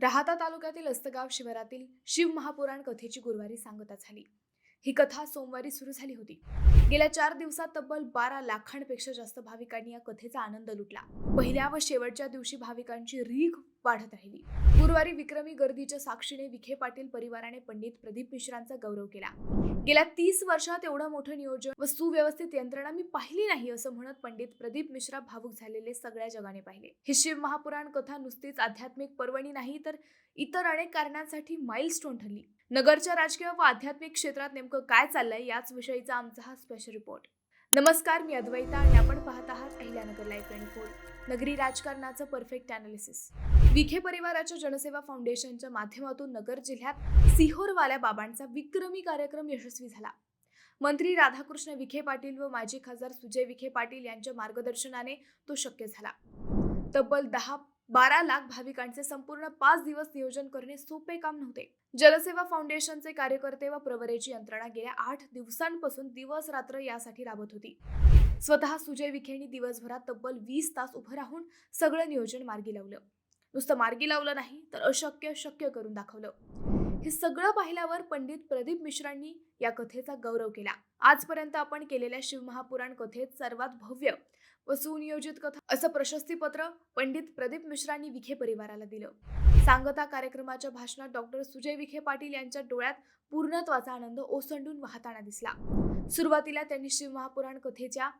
राहाता तालुक्यातील अस्तगाव शिवारातील शिव महापुराण कथेची गुरुवारी सांगता झाली. ही कथा सोमवारी सुरू झाली होती. गेल्या चार दिवसात तब्बल बारा लाखांपेक्षा जास्त भाविकांनी या कथेचा आनंद लुटला. पहिल्या व शेवटच्या दिवशी भाविकांची रीघ वाढत राहिली. गुरुवारी विक्रमी गर्दीच्या साक्षीने विखे पाटील परिवाराने पंडित प्रदीप मिश्रांचा गौरव केला. गेल्या तीस वर्षात एवढं मोठं नियोजन व सुव्यवस्थित यंत्रणा मी पाहिली नाही असं म्हणत पंडित प्रदीप मिश्रा भावुक झालेले सगळ्या जगाने पाहिले. ही शिव महापुराण कथा नुसतीच आध्यात्मिक पर्वणी नाही तर इतर अनेक कारणांसाठी माइलस्टोन ठरली. नगरच्या राजकीय व आध्यात्मिक क्षेत्रात नेमकं काय चाललंय याच विषयीचा आमचा हा स्पेशल रिपोर्ट नमस्कार मी अद्वैता आणि आपण पाहत आहात अहिल्यानगर लाईफ ट्वेंटी फोर नगरी राजकारणाचं परफेक्ट अनालिसिस विखे परिवाराच्या जनसेवा फाउंडेशनच्या माध्यमातून नगर जिल्ह्यात सिहोरवाल्या बाबांचा विक्रमी कार्यक्रम यशस्वी झाला. मंत्री राधाकृष्ण विखे पाटील व माजी खासदार सुजय विखे पाटील यांच्या मार्गदर्शनाने तो शक्य झाला. तब्बल दहा बारा लाख भाविकांचे संपूर्ण पाच दिवस नियोजन करणे सोपे काम नव्हते. जलसेवा फाउंडेशनचे कार्यकर्ते व प्रवरेची यंत्रणा गेल्या आठ दिवसांपासून दिवस रात्र यासाठी राबत होती. स्वतः सुजय विखेंनी दिवसभरात तब्बल वीस तास उभं राहून सगळं नियोजन मार्गी लावलं. नुसतं मार्गी लावलं नाही तर अशक्य शक्य करून दाखवलं. हे सगळं पाहिल्यावर पंडित प्रदीप मिश्रांनी या कथेचा गौरव केला. आजपर्यंत आपण केलेल्या शिवमहापुराण कथेत सर्वात भव्य व सुनियोजित कथा असं प्रशस्तीपत्र पंडित प्रदीप मिश्रांनी विखे परिवाराला दिलं. सांगता कार्यक्रमाच्या भाषणात डॉक्टर सुजय विखे पाटील यांच्या डोळ्यात पूर्णत्वाचा आनंद ओसंडून वाहताना दिसला. सुरुवातीला त्यांनी शिवमहापुराण कथेच्या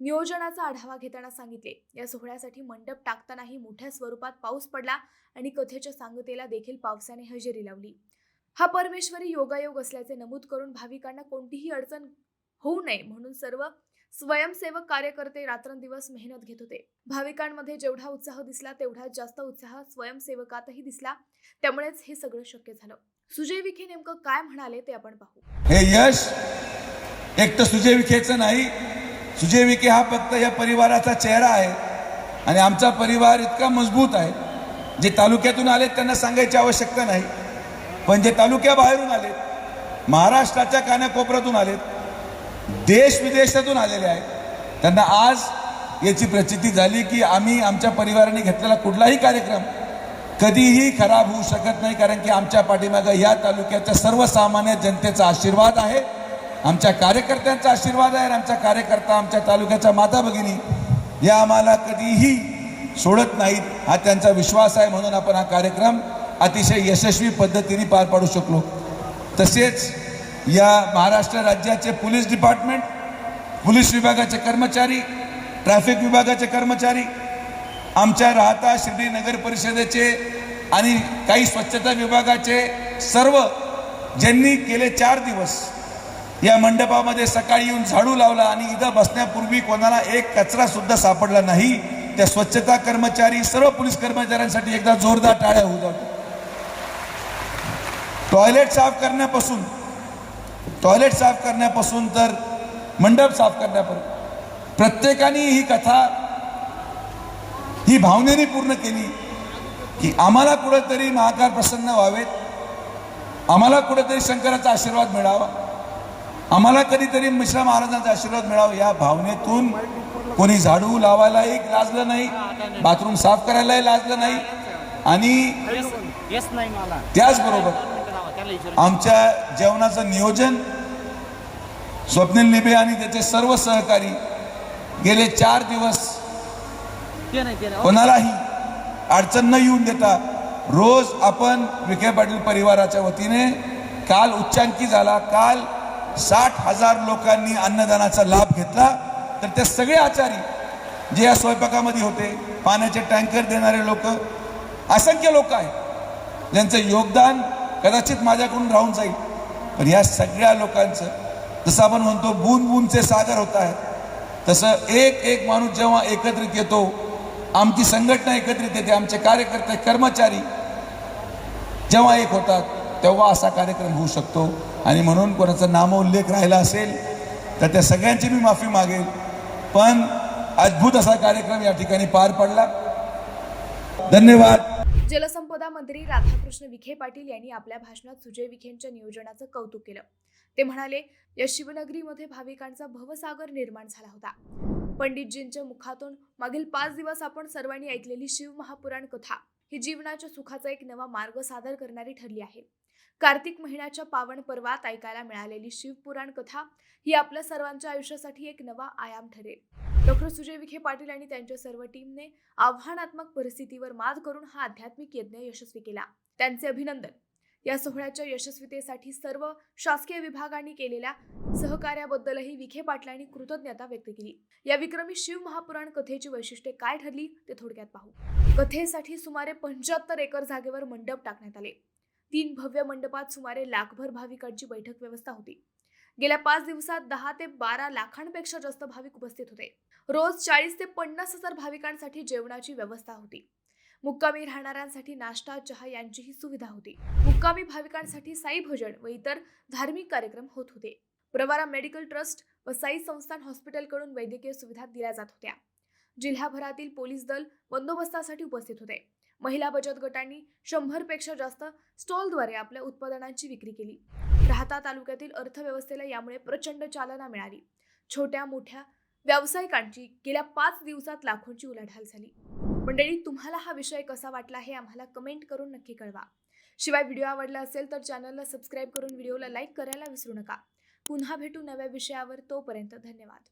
नियोजनाचा आढावा घेताना सांगितले. या सोहळ्यासाठी मंडप टाकतानाही मोठ्या स्वरूपात पाऊस पडला आणि कथेच्या सांगतेला देखील पावसाने हजेरी लावली. हा परमेश्वरी योगायोग असल्याचे नमूद करून भाविकांना कोणतीही अडचण होऊ नये म्हणून सर्व स्वयंसेवक कार्यकर्ते रात्रंदिवस मेहनत घेत होते. भाविकांमध्ये जेवढा उत्साह दिसला तेवढा जास्त उत्साह स्वयंसेवकातही दिसला. त्यामुळेच हे सगळं शक्य झालं. सुजय विखे नेमकं काय म्हणाले ते आपण पाहू. हे यश एक तर सुजय विखेचं नाही. सुजय विखे हा फक्त या परिवाराचा चेहरा आहे. आणि आमचा परिवार इतका मजबूत आहे. जे तालुक्यातून आले त्यांना सांगायची आवश्यकता नाही. पण जे तालुक्याबाहेरून आलेत महाराष्ट्राच्या कानाकोपऱ्यातून आलेत देश विदेशातून आलेले आहेत त्यांना आज याची प्रचिती झाली की आम्ही आमच्या परिवाराने घेतलेला कुठलाही कार्यक्रम कधीही खराब होऊ शकत नाही कारण की आमच्या पाठीमागं या तालुक्याच्या सर्वसामान्य जनतेचा आशीर्वाद आहे आमच्या कार्यकर्त्यांचा आशीर्वाद आहे आणि आमच्या कार्यकर्ता आमच्या तालुक्याच्या माता भगिनी या आम्हाला कधीही सोडत नाहीत हा त्यांचा विश्वास आहे म्हणून आपण हा कार्यक्रम अतिशय यशस्वी पद्धतीने पार पाडू शकलो. तसेच या महाराष्ट्र राज्याचे पोलीस डिपार्टमेंट पोलीस विभागाचे कर्मचारी ट्रॅफिक विभागाचे कर्मचारी आमच्या राहता शिर्डी नगर परिषदेचे आणि काही स्वच्छता विभागाचे सर्व ज्यांनी गेले चार दिवस या मंडपामध्ये सकाळी येऊन झाडू लावला आणि इथं बसण्यापूर्वी कोणाला एक कचरा सुद्धा सापडला नाही त्या स्वच्छता कर्मचारी सर्व पोलीस कर्मचाऱ्यांसाठी एकदा जोरदार टाळ्या होऊ जातो टॉयलेट साफ करण्यापासून टॉयलेट साफ करण्यापासून तर मंडप साफ करण्यापर्यंत प्रत्येकाने ही कथा ही भावनेने पूर्ण केली की आम्हाला कुठंतरी महाकाल प्रसन्न व्हावेत आम्हाला कुठेतरी शंकराचा आशीर्वाद मिळावा आम्हाला कधीतरी मिश्रा महाराजांचा आशीर्वाद मिळावा या भावनेतून कोणी झाडू लावायलाही लाजलं नाही बाथरूम साफ करायलाही लाजलं नाही आणि त्याचबरोबर आमच्या जेवणाचं नियोजन स्वप्नील निबे आणि त्याचे सर्व सहकारी गेले चार दिवस. कोणालाही अडचण न येऊन देता रोज आपण विखे पाटील परिवाराच्या वतीने काल उच्चांकी झाला. काल साठ हजार लोकांनी अन्नदानाचा लाभ घेतला. तर ते सगळे आचारी जे या स्वयंपाकामध्ये होते पाण्याचे टँकर देणारे लोक असंख्य लोक आहेत. ज्यांचं योगदान कदाचित माझ्याकडून राहून जाईल. पण या सगळ्या लोकांचं जसं आपण म्हणतो बून बूनचे सागर होत आहे तसं एक एक माणूस जेव्हा एकत्रित येतो आमची संघटना एकत्रित येते आमचे कार्यकर्ते कर्मचारी जेव्हा एक होतात तेव्हा असा कार्यक्रम होऊ शकतो. आणि म्हणून कोणाचा नामोल्लेख राहिला असेल तर त्या सगळ्यांची मी माफी मागेल. पण अद्भुत असा कार्यक्रम या ठिकाणी पार पडला. धन्यवाद. जलसंपदा मंत्री राधाकृष्ण विखे पाटील यांनी आपल्या भाषणात सुजय विखेंच्या नियोजनाचं कौतुक केलं. ते म्हणाले या शिवनगरीमध्ये भाविकांचा भवसागर निर्माण झाला होता. पंडितजींच्या मुखातून मागील पाच दिवस आपण सर्वांनी ऐकलेली शिव महापुराण कथा ही जीवनाच्या सुखाचा एक नवा मार्ग सादर करणारी ठरली आहे. कार्तिक महिन्याच्या पावन पर्वात ऐकायला मिळालेली शिवपुराण कथा ही आपल्या सर्वांच्या आयुष्यासाठी एक नवा आयाम ठरेल. डॉक्टर सुजय विखे पाटील आणि त्यांच्या सर्व टीमने आव्हानात्मक परिस्थितीवर मात करून हा आध्यात्मिक यज्ञ यशस्वी केला. त्यांचे अभिनंदन. या सोहळ्याच्या यशस्वीतेसाठी सर्व शासकीय विभागांनी केलेल्या सहकार्याबद्दलही विखे पाटलांनी कृतज्ञता व्यक्त केली. या विक्रमी शिव महापुराण कथेची वैशिष्ट्ये काय ठरली ते थोडक्यात पाहू. कथेसाठी सुमारे पंच्याहत्तर एकर जागेवर मंडप टाकण्यात आले. तीन भव्य मंडपात सुमारे लाखभर भाविकांची बैठक व्यवस्था होती. गेल्या पाच दिवसात दहा ते बारा लाखांपेक्षा जास्त भाविक उपस्थित होते. रोज चाळीस ते पन्नास हजार भाविकांसाठी जेवणाची व्यवस्था होती. मुक्कामी राहणाऱ्यांसाठी नाश्ता चहा यांचीही सुविधा होती. मुक्कामी भाविकांसाठी साई भजन व इतर धार्मिक कार्यक्रम होत होते. प्रवारा मेडिकल ट्रस्ट व साई संस्थान हॉस्पिटलकडून वैद्यकीय सुविधा दिल्या जात होत्या. जिल्हाभरातील पोलीस दल बंदोबस्तासाठी उपस्थित होते. महिला बचत गटांनी शंभरपेक्षा जास्त स्टॉलद्वारे आपल्या उत्पादनांची विक्री केली. राहता तालुक्यातील अर्थव्यवस्थेला यामुळे प्रचंड चालना मिळाली. छोट्या मोठ्या व्यावसायिकांची गेल्या पाच दिवसात लाखोंची उलाढाल झाली. मंडळी तुम्हाला हा विषय कसा वाटला हे आम्हाला कमेंट करून नक्की कळवा. शिवाय व्हिडिओ आवडला असेल तर चॅनलला सबस्क्राईब करून व्हिडिओला लाईक करायला विसरू नका. पुन्हा भेटू नव्या विषयावर तोपर्यंत धन्यवाद.